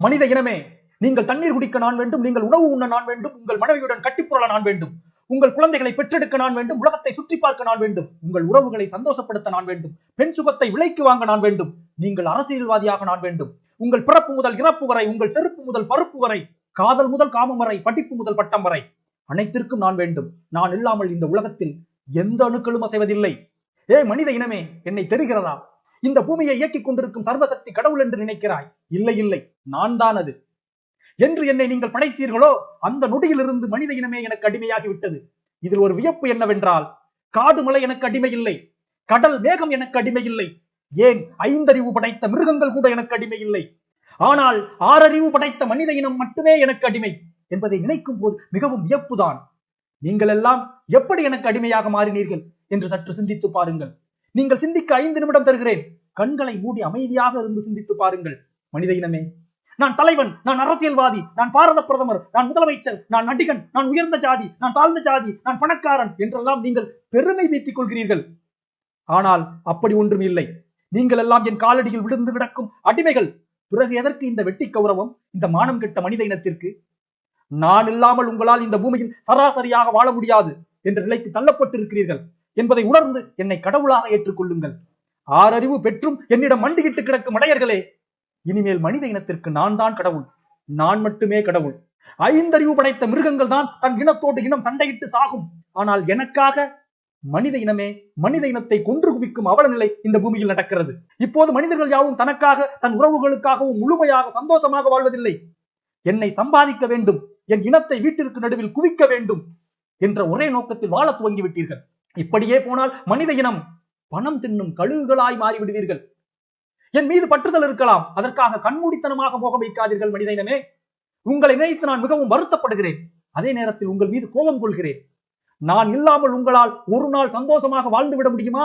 மனித இனமே நீங்கள் தண்ணீர் குடிக்க நான் வேண்டும் நீங்கள் உணவு உண்ண நான் வேண்டும் உங்கள் மனைவியுடன் கட்டிப்புரள நான் வேண்டும் உங்கள் குழந்தைகளை பெற்றெடுக்க நான் வேண்டும் உலகத்தை சுற்றி பார்க்க நான் வேண்டும் உங்கள் உறவுகளை சந்தோஷப்படுத்த நான் வேண்டும் பெண் சுகத்தை விலைக்கு வாங்க நான் வேண்டும் நீங்கள் அரசியல்வாதியாக நான் வேண்டும் உங்கள் பிறப்பு முதல் இறப்பு வரை உங்கள் செருப்பு முதல் பருப்பு வரை காதல் முதல் காமம் வரை படிப்பு முதல் பட்டம் வரை அனைத்திற்கும் நான் வேண்டும் நான் இல்லாமல் இந்த உலகத்தில் எந்த அணுக்களும் அசைவதில்லை. ஏ மனித இனமே என்னை தெரிகிறதா? இந்த பூமியை இயக்கிக் கொண்டிருக்கும் சர்வசக்தி கடவுள் என்று நினைக்கிறாய்? இல்லை இல்லை. நான் தான் அது. என்று என்னை நீங்கள் படைத்தீர்களோ அந்த நொடியிலிருந்து மனித இனமே எனக்கு அடிமையாகி விட்டது இதில் ஒரு வியப்பு என்னவென்றால் காடு மலை எனக்கு அடிமை இல்லை கடல் மேகம் எனக்கு அடிமை இல்லை ஏன்? ஐந்தறிவு படைத்த மிருகங்கள் கூட எனக்கு அடிமை இல்லை ஆனால் ஆறறிவு படைத்த மனித இனம் மட்டுமே எனக்கு அடிமை என்பதை நினைக்கும் போது மிகவும் வியப்புதான். நீங்கள் எல்லாம் எப்படி எனக்கு அடிமையாக மாறினீர்கள்? என்று சற்று சிந்தித்து பாருங்கள். நீங்கள் சிந்திக்க ஐந்து நிமிடம் தருகிறேன். கண்களை மூடி அமைதியாக இருந்து சிந்தித்து பாருங்கள். மனித இனமே நான் தலைவன் நான் அரசியல்வாதி நான் பாரத பிரதமர் நான் முதலமைச்சர் நான் நடிகன் நான் உயர்ந்த ஜாதி நான் தாழ்ந்த ஜாதி நான் பணக்காரன் என்றெல்லாம் நீங்கள் பெருமை வீத்திக் கொள்கிறீர்கள். ஆனால் அப்படி ஒன்றும் இல்லை. நீங்கள் எல்லாம் என் காலடியில் விழுந்து கிடக்கும் அடிமைகள். பிறகு எதற்கு இந்த வெட்டி கௌரவம் இந்த மானம் கெட்ட மனித இனத்திற்கு? நான் இல்லாமல் உங்களால் இந்த பூமியில் சராசரியாக வாழ முடியாது என்ற நிலைக்கு தள்ளப்பட்டிருக்கிறீர்கள். என்பதை உணர்ந்து என்னை கடவுளாக ஏற்றுக்கொள்ளுங்கள். ஆறறிவு பெற்றும் என்னிடம் மண்டியிட்டு கிடக்கும் அடையர்களே இனிமேல் மனித இனத்திற்கு நான் தான் கடவுள் நான் மட்டுமே கடவுள். ஐந்தறிவு படைத்த மிருகங்கள் தான் தன் இனத்தோடு இனம் சண்டையிட்டு சாகும். ஆனால் எனக்காக மனித இனமே மனித இனத்தை கொன்று குவிக்கும் அவல நிலை இந்த பூமியில் நடக்கிறது. இப்போது மனிதர்கள் யாவும் தனக்காக தன் உறவுகளுக்காகவும் முழுமையாக சந்தோஷமாக வாழ்வதில்லை. என்னை சம்பாதிக்க வேண்டும் என் இனத்தை வீட்டிற்கு நடுவில் குவிக்க வேண்டும் என்ற ஒரே நோக்கத்தில் வாழ துவங்கி விட்டீர்கள் இப்படியே போனால் மனித இனம் பணம் தின்னும் கழுகுகளாய் மாறிவிடுவீர்கள். என் மீது பற்றுதல் இருக்கலாம் அதற்காக கண்மூடித்தனமாக போக வைக்காதீர்கள் மனித இனமே. உங்களை நினைத்து நான் மிகவும் வருத்தப்படுகிறேன். அதே நேரத்தில் உங்கள் மீது கோபம் கொள்கிறேன். நான் இல்லாமல் உங்களால் ஒரு நாள் சந்தோஷமாக வாழ்ந்து விட முடியுமா?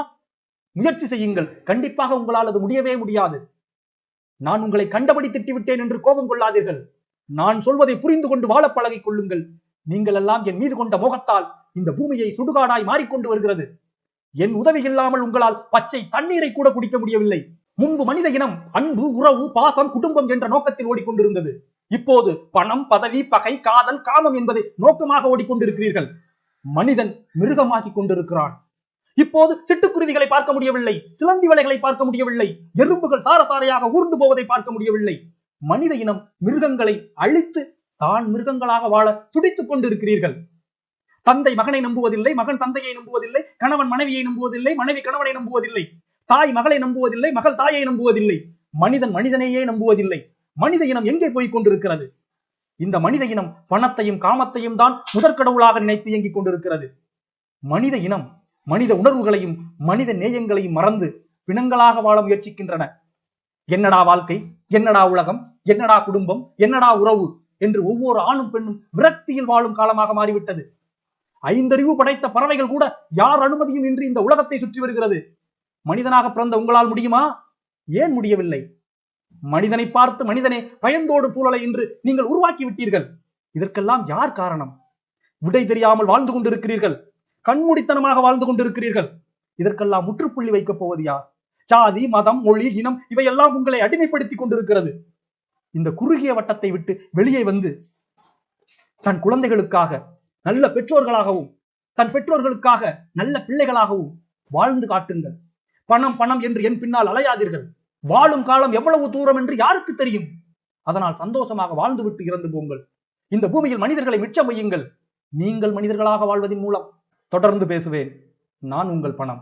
முயற்சி செய்யுங்கள். கண்டிப்பாக உங்களால் அது முடியவே முடியாது. நான் உங்களை கண்டபடி திட்டிவிட்டேன் என்று கோபம் கொள்ளாதீர்கள். நான் சொல்வதை புரிந்து கொண்டு வாழ பழகிக் கொள்ளுங்கள். நீங்கள் எல்லாம் என் மீது கொண்ட மோகத்தால் இந்த பூமியை சுடுகாடாய் மாறிக்கொண்டு வருகிறது. என் உதவி இல்லாமல் உங்களால் பச்சை தண்ணீரை கூட குடிக்க முடியவில்லை. முன்பு மனித இனம் அன்பு உறவு பாசம் குடும்பம் என்ற நோக்கத்தில் ஓடிக்கொண்டிருந்தது. இப்போது பணம் பதவி பகை காதல் காமம் என்பதை நோக்கமாக ஓடிக்கொண்டிருக்கிறீர்கள். மனிதன் மிருகமாகிக் கொண்டிருக்கிறான். இப்போது சிட்டுக்குருவிகளை பார்க்க முடியவில்லை சிலந்தி வலைகளை பார்க்க முடியவில்லை எறும்புகள் சாரசாரையாக ஊர்ந்து போவதை பார்க்க முடியவில்லை. மனித இனம் மிருகங்களை அழித்து தான் மிருகங்களாக வாழ துடித்துக் கொண்டிருக்கிறீர்கள். தந்தை மகனை நம்புவதில்லை மகன் தந்தையை நம்புவதில்லை கணவன் மனைவியை நம்புவதில்லை மனைவி கணவனை நம்புவதில்லை தாய் மகளை நம்புவதில்லை மகள் தாயை நம்புவதில்லை மனிதன் மனிதனையே நம்புவதில்லை மனித இனம் எங்கே போய் கொண்டிருக்கிறது? இந்த மனித இனம் பணத்தையும் காமத்தையும் தான் முதற்கடவுளாக நினைத்து இயங்கிக் கொண்டிருக்கிறது. மனித இனம் மனித உணர்வுகளையும் மனித நேயங்களையும் மறந்து பிணங்களாக வாழ முயற்சிக்கின்றன. என்னடா வாழ்க்கை? என்னடா உலகம்? என்னடா குடும்பம்? என்னடா உறவு? என்று ஒவ்வொரு ஆணும் பெண்ணும் விரக்தியில் வாழும் காலமாக மாறிவிட்டது. ஐந்தறிவு படைத்த பறவைகள் கூட யார் அனுமதியும் இன்றி இந்த உலகத்தை சுற்றி வருகிறது? மனிதனாக பிறந்த உங்களால் முடியுமா? ஏன் முடியவில்லை? மனிதனை பார்த்து மனிதனே பயந்தோடு சூழலை என்று நீங்கள் உருவாக்கி விட்டீர்கள். இதற்கெல்லாம் யார் காரணம்? விடை தெரியாமல் வாழ்ந்து கொண்டிருக்கிறீர்கள். கண்மூடித்தனமாக வாழ்ந்து கொண்டிருக்கிறீர்கள். இதற்கெல்லாம் முற்றுப்புள்ளி வைக்கப் போவது யார்? சாதி மதம் மொழி இனம் இவையெல்லாம் உங்களை அடிமைப்படுத்தி கொண்டிருக்கிறது. இந்த குறுகிய வட்டத்தை விட்டு வெளியே வந்து தன் குழந்தைகளுக்காக நல்ல பெற்றோர்களாகவும் தன் பெற்றோர்களுக்காக நல்ல பிள்ளைகளாகவும் வாழ்ந்து காட்டுங்கள். பணம் பணம் என்று என் பின்னால் அலையாதீர்கள். வாழும் காலம் எவ்வளவு தூரம் என்று யாருக்கு தெரியும்? அதனால் சந்தோஷமாக வாழ்ந்துவிட்டு இறந்து போங்கள். இந்த பூமியில் மனிதர்களை மிச்சம் வையுங்கள். நீங்கள் மனிதர்களாக வாழ்வதன் மூலம் தொடர்ந்து பேசுவேன். நான் உங்கள் பணம்.